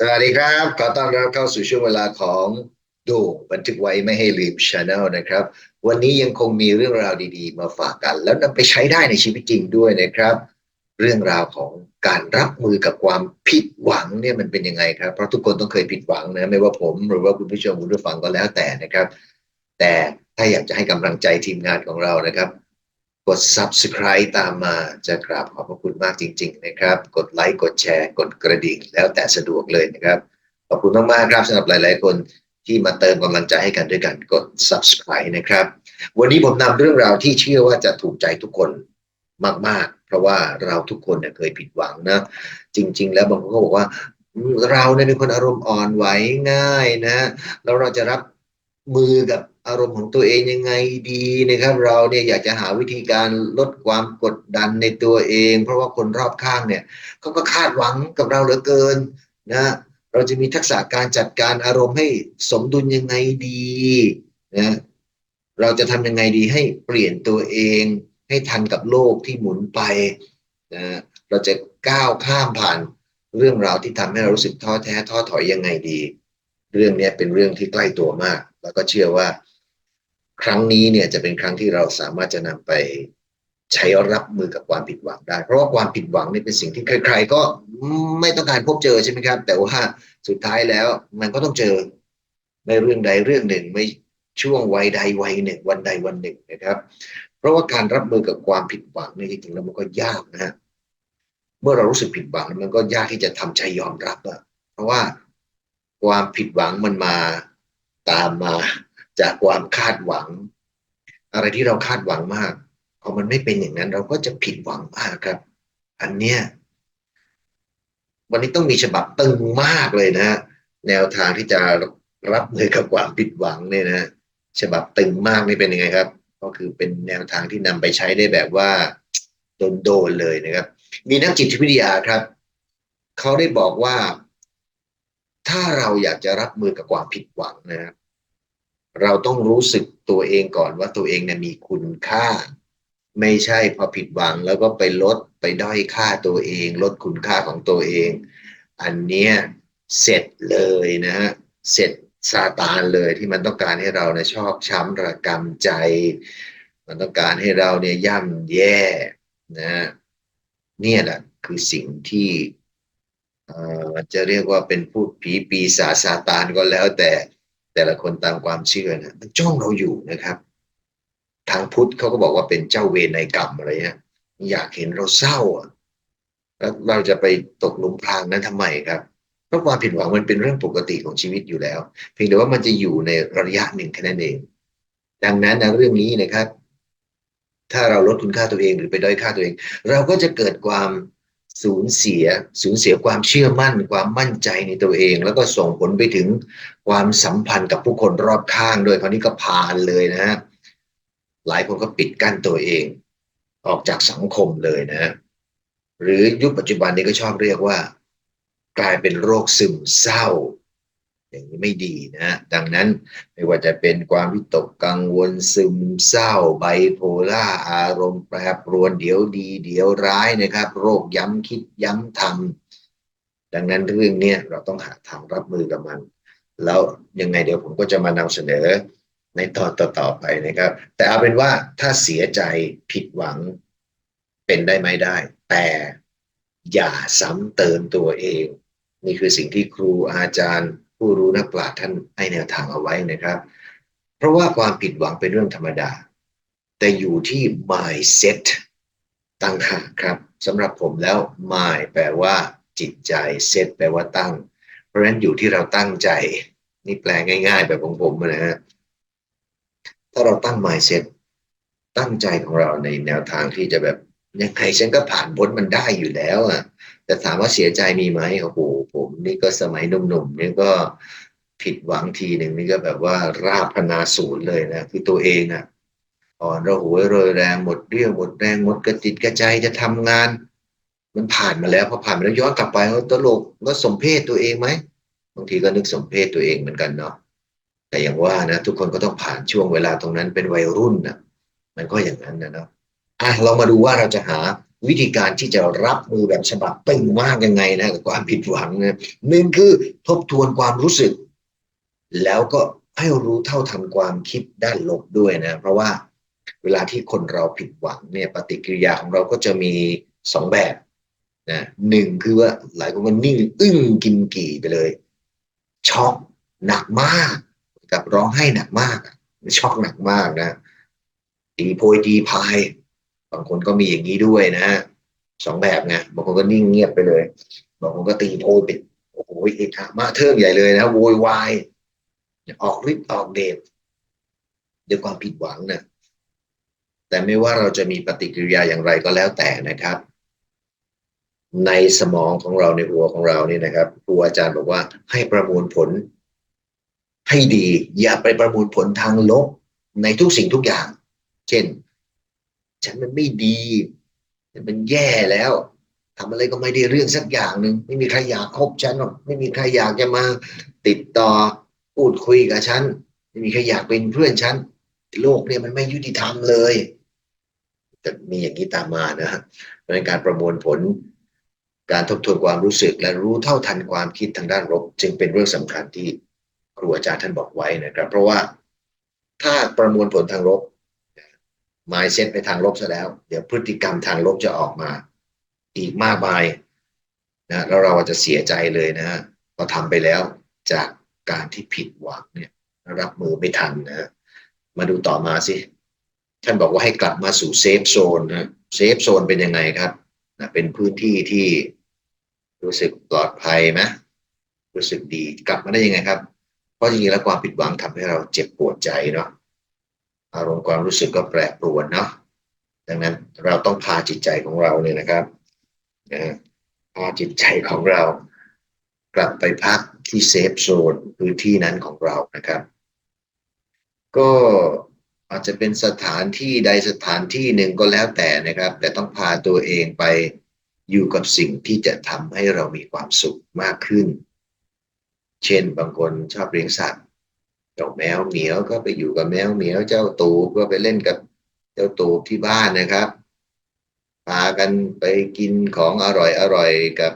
สวัสดีครับ ขอต้อนรับเข้าสู่ช่วงเวลาของดูบันทึกไว้ไม่ให้ลืมช anel นะครับ วันนี้ยังคงมีเรื่องราวดีๆ มาฝากกัน แล้วนำไปใช้ได้ในชีวิตจริงด้วยนะครับ เรื่องราวของการรับมือกับความผิดหวังเนี่ยมันเป็นยังไงครับ เพราะทุกคนต้องเคยผิดหวังนะไม่ว่าผมหรือว่าคุณผู้ชมคุณผู้ฟังก็แล้วแต่นะครับ แต่ถ้าอยากจะให้กำลังใจทีมงานของเรานะครับ กด subscribe ตามมาจะกราบขอบพระคุณมากจริง ๆ นะครับ กดไลค์กดแชร์ กดกระดิ่ง แล้วแต่สะดวกเลยนะครับ ขอบคุณมากๆครับสำหรับหลาย ๆ คนที่มาเติมกำลังใจให้กันด้วยการกด subscribe นะครับ วันนี้ผมนำเรื่องราวที่เชื่อว่าจะถูกใจทุกคนมาก ๆ เพราะว่าเราทุกคนเนี่ยเคยผิดหวังนะ จริง ๆ แล้วบางคนก็บอกว่า เราเนี่ยเป็นคนอารมณ์อ่อนไหวง่ายนะแล้วเราจะรับมือกับ อารมณ์ของตัวเองยังไงดีนะครับ เราเนี่ยอยากจะหาวิธีการลดความกดดันในตัวเอง เพราะว่าคนรอบข้างเนี่ยเขาก็คาดหวังกับเราเหลือเกินนะเราจะมีทักษะการจัดการอารมณ์ให้สมดุลยังไงดีนะเราจะทำยังไงดีให้เปลี่ยนตัวเองให้ทันกับโลกที่หมุนไปนะเราจะก้าวข้ามผ่านเรื่องราวที่ทำให้เรารู้สึกท้อแท้ท้อถอยยังไงดี เรื่องนี้เป็นเรื่องที่ใกล้ตัวมาก แล้วก็เชื่อว่า ครั้งนี้เนี่ยจะเป็นครั้งที่เราสามารถจะนำไปใช้รับมือกับความผิดหวังได้ เพราะว่าความผิดหวังนี่เป็นสิ่งที่ใคร ๆ ก็ไม่ต้องการพบเจอใช่ไหมครับ แต่ว่าสุดท้ายแล้วมันก็ต้องเจอในเรื่องใดเรื่องหนึ่งไม่ช่วงวัยใดวัยหนึ่ง วันใดวันหนึ่งนะครับ เพราะว่าการรับมือกับความผิดหวังเนี่ยจริงๆแล้วมันก็ยากนะฮะเมื่อเรารู้สึกผิดหวังมันก็ยากที่จะทำใจยอมรับอะเพราะว่าความผิดหวังมันมาตามมา จากความคาดหวัง อะไรที่เราคาดหวังมากพอมันไม่เป็นอย่างนั้น เราก็จะผิดหวังมากครับ อันเนี้ยวันนี้ต้องมีฉบับตึงมากเลยนะฮะแนวทางที่จะรับมือกับความผิดหวังเนี่ยนะฉบับตึงมากนี่เป็นยังไงครับ ก็คือเป็นแนวทางที่นำไปใช้ได้แบบว่าโดนๆเลยนะครับ มีนักจิตวิทยาครับเขาได้บอกว่า ถ้าเราอยากจะรับมือกับความผิดหวังนะครับ เราต้องรู้สึกตัวเองก่อนว่าตัวเองเนี่ยมีคุณค่า ไม่ใช่พอผิดหวังแล้วก็ไปลดไปด้อยค่าตัวเอง ลดคุณค่าของตัวเอง อันเนี้ยเสร็จเลยนะฮะเสร็จซาตานเลยที่มันต้องการให้เราเนี่ยชอบช้ำระกำใจ มันต้องการให้เราเนี่ยย่ำแย่นะฮะเนี่ยแหละคือสิ่งที่เอ่อจะเรียกว่าเป็นพูดผีปีศาจซาตานก็แล้วแต่ แต่ละคนตามความเชื่อนะมันจ้องเราอยู่นะครับ ทางพุทธเขาก็บอกว่าเป็นเจ้าเวรในกรรมอะไรเงี้ยอยากเห็นเราเศร้าอะแล้วเราจะไปตกหลุมพรางนั้นทำไมครับเพราะความผิดหวังมันเป็นเรื่องปกติของชีวิตอยู่แล้ว เพียงแต่ว่ามันจะอยู่ในระยะหนึ่งแค่นั้นเอง ดังนั้นนะเรื่องนี้นะครับ ถ้าเราลดคุณค่าตัวเองหรือไปด้อยค่าตัวเอง เราก็จะเกิดความ สูญเสียสูญเสียความเชื่อมั่น ความมั่นใจในตัวเอง แล้วก็ส่งผลไปถึงความสัมพันธ์กับผู้คนรอบข้างโดยคราวนี้ก็พานเลยนะฮะหลายคนก็ปิดกั้นตัวเอง ออกจากสังคมเลยนะฮะหรือยุคปัจจุบันนี้ก็ชอบเรียกว่า กลายเป็นโรคซึมเศร้า อย่างนี้ไม่ดีนะดังนั้นไม่ว่าจะเป็นความวิตกกังวลซึมเศร้าไบโพล่าอารมณ์แปรปรวนเดี๋ยวดีเดี๋ยวร้ายนะครับ โรคย้ำคิดย้ำทำดังนั้นเรื่องนี้เราต้องหาทางรับมือกับมัน แล้วยังไงเดี๋ยวผมก็จะมานำเสนอในตอนต่อๆไปนะครับ แต่เอาเป็นว่าถ้าเสียใจผิดหวังเป็นได้ไหมได้ แต่อย่าซ้ำเติมตัวเอง นี่คือสิ่งที่ครูอาจารย์ ผู้รู้นักปราชญ์ท่านให้แนวทางเอาไว้นะครับ เพราะว่าความผิดหวังเป็นเรื่องธรรมดา แต่อยู่ที่ mindset ตั้งหากครับสำหรับผมแล้ว mind แปลว่า จิตใจ set แปลว่าตั้ง เพราะฉะนั้นอยู่ที่เราตั้งใจ นี่แปลง่าย ๆ แบบของผมนะฮะถ้าเราตั้ง mindset ตั้งใจของเราในแนวทางที่จะแบบยังไงฉันก็ผ่านพ้นมันได้อยู่แล้วอะ แต่ถามว่าเสียใจมีไหมโอ้โหผมนี่ก็สมัยหนุ่มๆนี่ก็ผิดหวังทีหนึ่งนี่ก็แบบว่าราบพนาศูนย์เลยนะคือตัวเองอะอ่อนระหวยโรยแรงหมดเรี่ยวหมดแรงหมดกระจิตกระใจจะทำงาน มันผ่านมาแล้วพอผ่านมาแล้วย้อนกลับไปว่าตลกก็สมเพศตัวเองไหมบางทีก็นึกสมเพศตัวเองเหมือนกันเนาะแต่อย่างว่านะทุกคนก็ต้องผ่านช่วงเวลาตรงนั้นเป็นวัยรุ่นนะมันก็อย่างนั้นนะเนาะอะเรามาดูว่าเราจะหา วิธีการที่จะรับมือแบบฉบับตึงมากยังไงนะกับความผิดหวังนะหนึ่งคือทบทวนความรู้สึก แล้วก็ให้รู้เท่าทันความคิดด้านลบด้วยนะ เพราะว่าเวลาที่คนเราผิดหวังเนี่ยปฏิกิริยาของเราก็จะมีสองแบบนะหนึ่งคือว่าหลายคนก็นิ่งอึ้งกินกี่ไปเลย ช็อกหนักมาก กับร้องไห้หนักมากช็อกหนักมากนะตีโพยตีพาย บางคนก็มีอย่างนี้ด้วยนะฮะสองแบบไงบางคนก็นิ่งเงียบไปเลย บางคนก็ตีโพยไปโอ้โหเอะอะมาเทิงใหญ่เลยนะโวยวายออกฤทธิ์ออกเดชด้วยความผิดหวังนะแต่ไม่ว่าเราจะมีปฏิกิริยาอย่างไรก็แล้วแต่นะครับ ในสมองของเราในหัวของเรานี่นะครับครูอาจารย์บอกว่าให้ประมวลผล ให้ดี อย่าไปประมวลผลทางลบในทุกสิ่งทุกอย่าง เช่น ฉันมันไม่ดีฉันมันแย่แล้วทำอะไรก็ไม่ได้เรื่องสักอย่างหนึ่งไม่มีใครอยากคบฉันหรอกไม่มีใครอยากจะมาติดต่อพูดคุยกับฉันไม่มีใครอยากเป็นเพื่อนฉันโลกเนี่ยมันไม่ยุติธรรมเลยจะมีอย่างนี้ตามมานะฮะเป็นการประมวลผล การทบทวนความรู้สึก และรู้เท่าทันความคิดทางด้านลบจึงเป็นเรื่องสำคัญที่ครูอาจารย์ท่านบอกไว้นะครับ เพราะว่าถ้าประมวลผลทางลบ mindset ไปทางลบซะแล้ว เดี๋ยวพฤติกรรมทางลบจะออกมา อีกมากมายนะแล้วเราอาจจะเสียใจเลยนะฮะเราทำไปแล้วจากการที่ผิดหวังเนี่ยรับมือไม่ทันนะมาดูต่อมาสิท่านบอกว่าให้กลับมาสู่เซฟโซนนะเซฟโซนเป็นยังไงครับนะเป็นพื้นที่ที่รู้สึกปลอดภัยไหมรู้สึกดีกลับมาได้ยังไงครับ เพราะจริงๆแล้วความผิดหวังทำให้เราเจ็บปวดใจเนาะ อารมณ์ความรู้สึกก็แปรปรวนเนาะดังนั้นเราต้องพาจิตใจของเราเนี่ยนะครับนะพาจิตใจของเรา กลับไปพักที่เซฟโซนพื้นที่นั้นของเรานะครับ ก็อาจจะเป็นสถานที่ใดสถานที่หนึ่งก็แล้วแต่นะครับ แต่ต้องพาตัวเองไปอยู่กับสิ่งที่จะทำให้เรามีความสุขมากขึ้น เช่นบางคนชอบเลี้ยงสัตว์ เจ้าแมวเหมียวก็ไปอยู่กับแมวเหมียว เจ้าตูบก็ไปเล่นกับเจ้าตูบที่บ้านนะครับพากันไปกินของอร่อยอร่อยกับ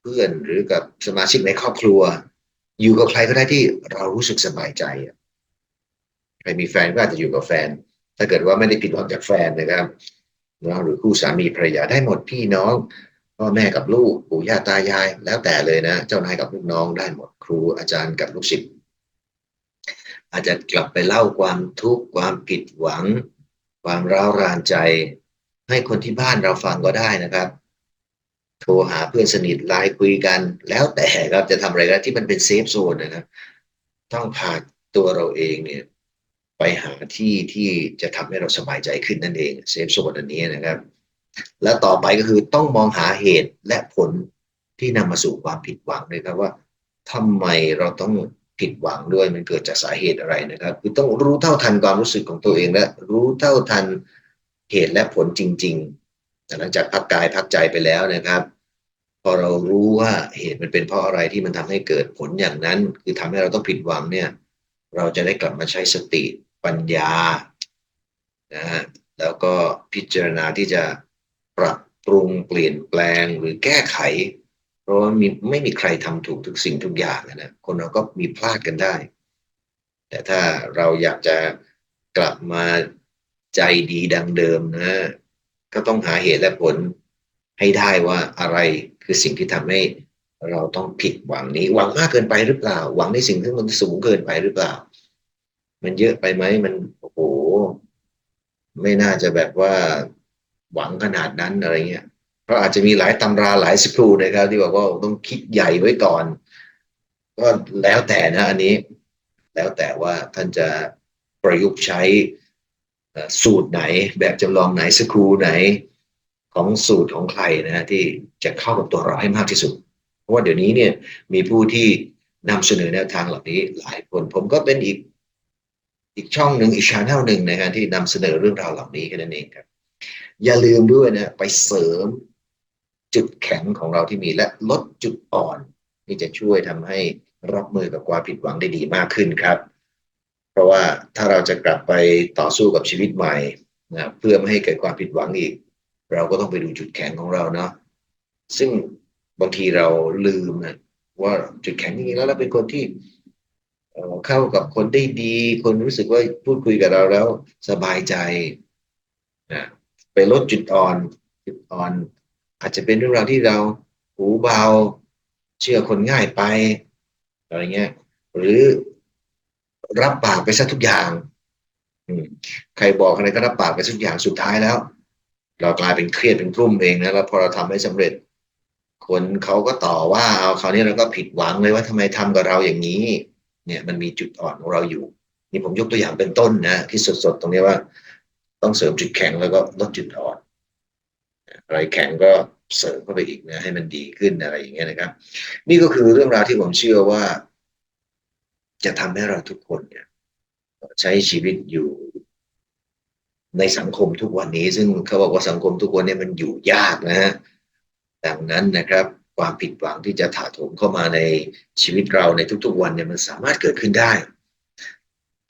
เพื่อนหรือกับสมาชิกในครอบครัว อยู่กับใครก็ได้ที่เรารู้สึกสบายใจใครมีแฟนก็อาจจะอยู่กับแฟน ถ้าเกิดว่าไม่ได้ผิดหวังจากแฟนนะครับนะหรือคู่สามีภรรยาได้หมดพี่น้องพ่อแม่กับลูกปู่ย่าตายาย แล้วแต่เลยนะ เจ้านายกับลูกน้องได้หมดครูอาจารย์กับลูกศิษย์ อาจจะกลับไปเล่าความทุกข์ความผิดหวัง ความร้าวรานใจ ให้คนที่บ้านเราฟังก็ได้นะครับ โทรหาเพื่อนสนิทไลน์คุยกัน แล้วแต่ครับจะทำอะไรก็ที่มันเป็นเซฟโซนนะครับ ต้องพาตัวเราเองเนี่ยไปหาที่ที่จะทำให้เราสบายใจขึ้นนั่นเองเซฟโซนอันนี้นะครับ และต่อไปก็คือต้องมองหาเหตุและผลที่นำมาสู่ความผิดหวังเลยครับว่าทำไมเราต้อง ผิดหวังด้วยมันเกิดจากสาเหตุอะไรนะครับ คือต้องรู้เท่าทันความรู้สึกของตัวเองและรู้เท่าทันเหตุและผลจริงๆหลังจากพักกายพักใจไปแล้วนะครับ พอเรารู้ว่าเหตุมันเป็นเพราะอะไรที่มันทำให้เกิดผลอย่างนั้น คือทำให้เราต้องผิดหวังเนี่ย เราจะได้กลับมาใช้สติปัญญานะฮะแล้วก็พิจารณาที่จะปรับปรุงเปลี่ยนแปลงหรือแก้ไข เพราะว่ามีไม่มีใครทำถูกทุกสิ่งทุกอย่างนะคนเราก็มีพลาดกันได้ แต่ถ้าเราอยากจะกลับมาใจดีดังเดิมนะ ก็ต้องหาเหตุและผลให้ได้ว่าอะไรคือสิ่งที่ทำให้เราต้องผิดหวังนี้ หวังมากเกินไปหรือเปล่า หวังในสิ่งที่มันสูงเกินไปหรือเปล่า มันเยอะไปไหมมันโอ้โหไม่น่าจะแบบว่าหวังขนาดนั้นอะไรเงี้ย เพราะอาจจะมีหลายตำราหลายสกรูนะครับ ที่บอกว่าต้องคิดใหญ่ไว้ก่อน ก็แล้วแต่นะอันนี้ แล้วแต่ว่าท่านจะประยุกต์ใช้สูตรไหน แบบจำลองไหนสกรูไหนของสูตรของใครนะที่จะเข้ากับตัวเราให้มากที่สุด เพราะว่าเดี๋ยวนี้เนี่ยมีผู้ที่นำเสนอแนวทางเหล่านี้หลายคนผมก็เป็นอีกอีกช่องหนึ่งอีกชาแนลหนึ่งนะฮะที่นำเสนอเรื่องราวเหล่านี้แค่นั้นเองครับ อย่าลืมด้วยนะ ไปเสริม จุดแข็งของเราที่มีและลดจุดอ่อน ที่จะช่วยทำให้รับมือกับความผิดหวังได้ดีมากขึ้นครับ เพราะว่าถ้าเราจะกลับไปต่อสู้กับชีวิตใหม่นะเพื่อไม่ให้เกิดความผิดหวังอีก เราก็ต้องไปดูจุดแข็งของเราเนาะซึ่งบางทีเราลืมนะว่าจุดแข็งจริงๆแล้วเราเป็นคนที่เอ่อเข้ากับคนได้ดี คนรู้สึกว่าพูดคุยกับเราแล้วสบายใจนะไปลดจุดอ่อน จุดอ่อน อาจจะเป็นเรื่องราวที่เราหูเบา เชื่อคนง่ายไปอะไรเงี้ย หรือรับปากไปซะทุกอย่างใครบอกอะไรก็รับปากไปทุกอย่างสุดท้ายแล้ว เรากลายเป็นเครียดเป็นกลุ้มเองนะแล้วพอเราทำไม่สำเร็จ คนเขาก็ต่อว่าเอาคราวนี้เราก็ผิดหวังเลยว่าทำไมทำกับเราอย่างนี้ เนี่ยมันมีจุดอ่อนของเราอยู่ นี่ผมยกตัวอย่างเป็นต้นนะที่สดๆตรงนี้ว่า ต้องเสริมจุดแข็งแล้วก็ลดจุดอ่อน อะไรแข็งก็เสริมเข้าไปอีกนะให้มันดีขึ้นอะไรอย่างเงี้ยนะครับ นี่ก็คือเรื่องราวที่ผมเชื่อว่า จะทำให้เราทุกคนเนี่ย ใช้ชีวิตอยู่ในสังคมทุกวันนี้ ซึ่งเขาบอกว่าสังคมทุกวันนี้มันอยู่ยากนะฮะดังนั้นนะครับ ความผิดหวังที่จะถาโถมเข้ามาในชีวิตเราในทุก ๆ วันเนี่ยมันสามารถเกิดขึ้นได้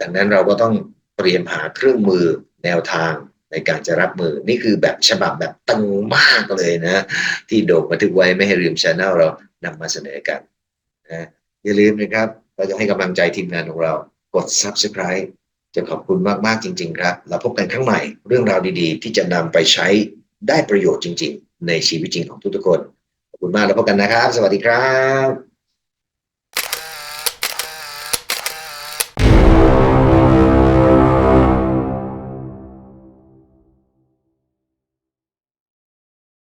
ดังนั้นเราก็ต้องเตรียมหาเครื่องมือแนวทาง ในการจะรับมือนี่คือแบบฉบับแบบตึงมากเลยนะ ที่โด่งบันทึกไว้ไม่ให้ลืมช anel เรานำมาเสนอกันนะอย่าลืมนะครับ เราจะให้กำลังใจทีมงานของเรากด subscribe จะขอบคุณมาก ๆ จริง ๆ ครับเราพบกันครั้งใหม่เรื่องราวดีๆ ที่จะนำไปใช้ได้ประโยชน์จริง ๆ ในชีวิตจริงของทุกๆคน ขอบคุณมากแล้วพบกันนะครับ สวัสดีครับ